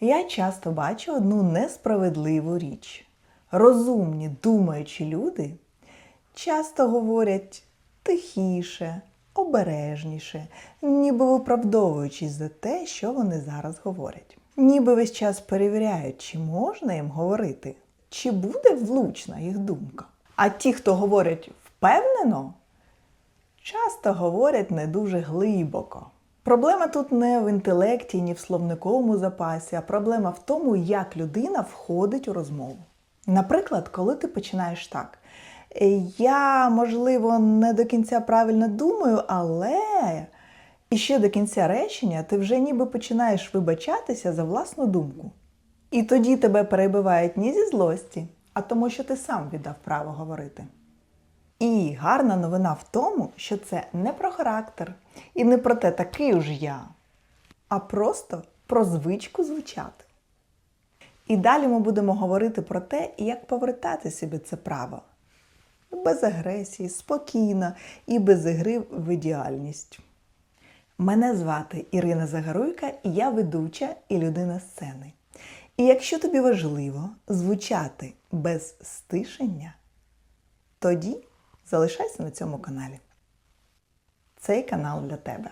Я часто бачу одну несправедливу річ. Розумні, думаючі люди часто говорять тихіше, обережніше, ніби виправдовуючись за те, що вони зараз говорять. Ніби весь час перевіряють, чи можна їм говорити, чи буде влучна їх думка. А ті, хто говорять впевнено, часто говорять не дуже глибоко. Проблема тут не в інтелекті, ні в словниковому запасі, а проблема в тому, як людина входить у розмову. Наприклад, коли ти починаєш так. «Е, Я, можливо, не до кінця правильно думаю, але і ще до кінця речення ти вже ніби починаєш вибачатися за власну думку. І тоді тебе перебивають не зі злості, а тому, що ти сам віддав право говорити. І гарна новина в тому, що це не про характер і не про те, такий уж я, а просто про звичку звучати. І далі ми будемо говорити про те, як повертати собі це право. Без агресії, спокійно і без ігри в ідеальність. Мене звати Ірина Загаруйка, і я ведуча і людина сцени. І якщо тобі важливо звучати без стишення, тоді залишайся на цьому каналі. Цей канал для тебе.